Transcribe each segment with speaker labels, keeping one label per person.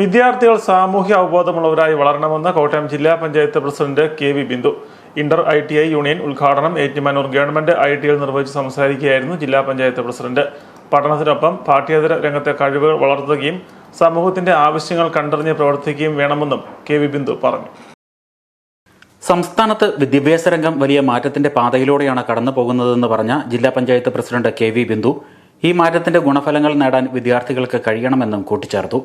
Speaker 1: വിദ്യാർത്ഥികൾ സാമൂഹ്യ അവബോധമുള്ളവരായി വളരണമെന്ന് കോട്ടയം ജില്ലാ panchayat president K V Bindu inter I T I union ഉദ്ഘാടനം ഏറ്റുമാനൂർ ഗവൺമെന്റ് ഐ ടി ഐയിൽ നിർവഹിച്ച് സംസാരിക്കുകയായിരുന്നു ജില്ലാ പഞ്ചായത്ത് പ്രസിഡന്റ്. പഠനത്തിനൊപ്പം പാഠ്യേതര രംഗത്തെ കഴിവുകൾ വളർത്തുകയും സമൂഹത്തിന്റെ ആവശ്യങ്ങൾ കണ്ടറിഞ്ഞ് പ്രവർത്തിക്കുകയും വേണമെന്നും കെ വി ബിന്ദു പറഞ്ഞു.
Speaker 2: സംസ്ഥാനത്ത് വിദ്യാഭ്യാസ രംഗം വലിയ മാറ്റത്തിന്റെ പാതയിലൂടെയാണ് കടന്നു പോകുന്നതെന്ന് പറഞ്ഞ ജില്ലാ panchayat president K V Bindu ഈ മാറ്റത്തിന്റെ ഗുണഫലങ്ങൾ നേടാൻ വിദ്യാർത്ഥികൾക്ക് കഴിയണമെന്നും കൂട്ടിച്ചേർത്തു.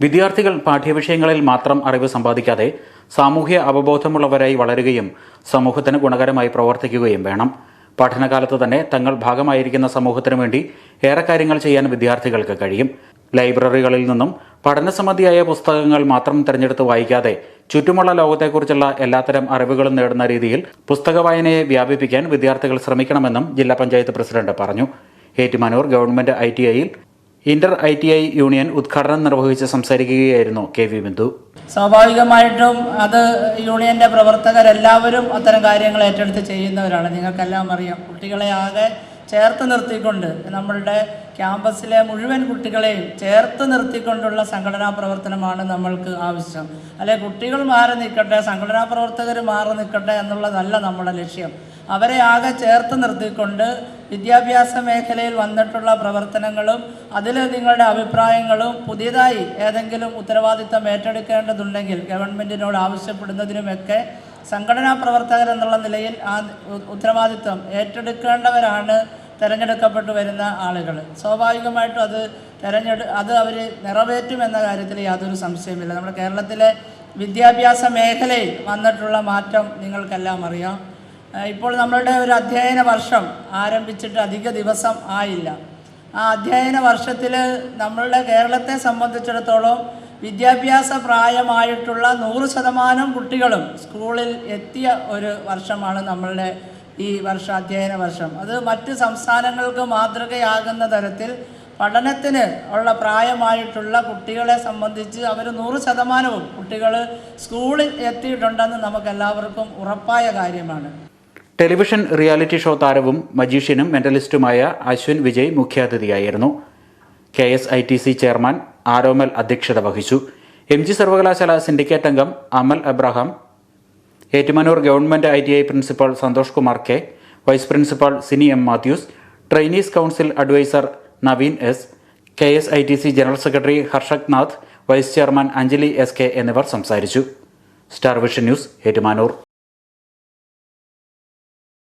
Speaker 2: വിദ്യാർത്ഥികൾ പാഠ്യവിഷയങ്ങളിൽ മാത്രം അറിവ് സമ്പാദിക്കാതെ സാമൂഹ്യ അവബോധമുള്ളവരായി വളരുകയും സമൂഹത്തിന് ഗുണകരമായി പ്രവർത്തിക്കുകയും വേണം. പഠനകാലത്ത് തന്നെ തങ്ങൾ ഭാഗമായിരിക്കുന്ന സമൂഹത്തിനു വേണ്ടി ഏറെ കാര്യങ്ങൾ ചെയ്യാൻ വിദ്യാർത്ഥികൾക്ക് കഴിയും. ലൈബ്രറികളിൽ നിന്നും പഠനസംബന്ധിയായ പുസ്തകങ്ങൾ മാത്രം തിരഞ്ഞെടുത്ത് വായിക്കാതെ ചുറ്റുമുള്ള ലോകത്തെക്കുറിച്ചുള്ള എല്ലാത്തരം അറിവുകളും നേടുന്ന രീതിയിൽ പുസ്തക വായനയെ വ്യാപിപ്പിക്കാൻ വിദ്യാർത്ഥികൾ ശ്രമിക്കണമെന്നും ജില്ലാ പഞ്ചായത്ത് പ്രസിഡന്റ് പറഞ്ഞു. ഏറ്റുമാനൂർ ഗവൺമെന്റ് ഐ ടി ഐയിൽ inter I T I union ഉദ്ഘാടനം നിർവഹിച്ച് സംസാരിക്കുകയായിരുന്നു കെ വി ബിന്ദു.
Speaker 3: സ്വാഭാവികമായിട്ടും അത് യൂണിയന്റെ പ്രവർത്തകരെല്ലാവരും അത്തരം കാര്യങ്ങൾ ഏറ്റെടുത്ത് ചെയ്യുന്നവരാണ്. നിങ്ങൾക്കെല്ലാം അറിയാം. കുട്ടികളെ ആകെ ചേർത്ത് നിർത്തിക്കൊണ്ട് നമ്മളുടെ ക്യാമ്പസിലെ മുഴുവൻ കുട്ടികളെയും ചേർത്ത് നിർത്തിക്കൊണ്ടുള്ള സംഘടനാ പ്രവർത്തനമാണ് നമ്മൾക്ക് ആവശ്യം. അല്ലെ കുട്ടികൾ മാറി നിൽക്കട്ടെ സംഘടനാ പ്രവർത്തകർ മാറി നിൽക്കട്ടെ എന്നുള്ളതല്ല നമ്മുടെ ലക്ഷ്യം. അവരെ ആകെ ചേർത്ത് നിർത്തിക്കൊണ്ട് വിദ്യാഭ്യാസ മേഖലയിൽ വന്നിട്ടുള്ള പ്രവർത്തനങ്ങളും അതിൽ നിങ്ങളുടെ അഭിപ്രായങ്ങളും പുതിയതായി ഏതെങ്കിലും ഉത്തരവാദിത്തം ഏറ്റെടുക്കേണ്ടതുണ്ടെങ്കിൽ ഗവൺമെന്റിനോട് ആവശ്യപ്പെടുന്നതിനുമൊക്കെ സംഘടനാ പ്രവർത്തകർ എന്നുള്ള നിലയിൽ ആ ഉത്തരവാദിത്തം ഏറ്റെടുക്കേണ്ടവരാണ് തിരഞ്ഞെടുക്കപ്പെട്ടു വരുന്ന ആളുകൾ സ്വാഭാവികമായിട്ടും അത് തിരഞ്ഞെടു അത് അവർ നിറവേറ്റുമെന്ന കാര്യത്തിൽ യാതൊരു സംശയമില്ല നമ്മുടെ കേരളത്തിലെ വിദ്യാഭ്യാസ മേഖലയിൽ വന്നിട്ടുള്ള മാറ്റം നിങ്ങൾക്കെല്ലാം അറിയാം. ഇപ്പോൾ നമ്മളുടെ ഒരു അധ്യയന വർഷം ആരംഭിച്ചിട്ട് അധിക ദിവസം ആയില്ല. ആ അധ്യയന വർഷത്തിൽ നമ്മളുടെ കേരളത്തെ സംബന്ധിച്ചിടത്തോളം വിദ്യാഭ്യാസ പ്രായമായിട്ടുള്ള നൂറ് ശതമാനം കുട്ടികളും സ്കൂളിൽ എത്തിയ ഒരു വർഷമാണ് നമ്മളുടെ ഈ വർഷ അധ്യയന വർഷം. അത് മറ്റ് സംസ്ഥാനങ്ങൾക്ക് മാതൃകയാകുന്ന തരത്തിൽ പഠനത്തിന് ഉള്ള പ്രായമായിട്ടുള്ള കുട്ടികളെ സംബന്ധിച്ച് അവർ നൂറ് ശതമാനവും കുട്ടികൾ സ്കൂളിൽ എത്തിയിട്ടുണ്ടെന്ന് നമുക്കെല്ലാവർക്കും ഉറപ്പായ കാര്യമാണ്.
Speaker 2: ടെലിവിഷൻ റിയാലിറ്റി ഷോ താരവും മജീഷ്യനും മെന്റലിസ്റ്റുമായ Ashwin Vijay മുഖ്യാതിഥിയായിരുന്നു. K S I T C chairman Aromal അധ്യക്ഷത വഹിച്ചു. എം ജി സർവകലാശാല സിൻഡിക്കേറ്റ് അംഗം Amal Abraham Ettumanoor government I T I principal Santhosh Kumar K vice principal Sini M Mathews trainees council adviser Naveen S K S I T C general secretary Harshak Nath vice chairman Anjali S K എന്നിവർ സംസാരിച്ചു. Star vision news Ettumanoor.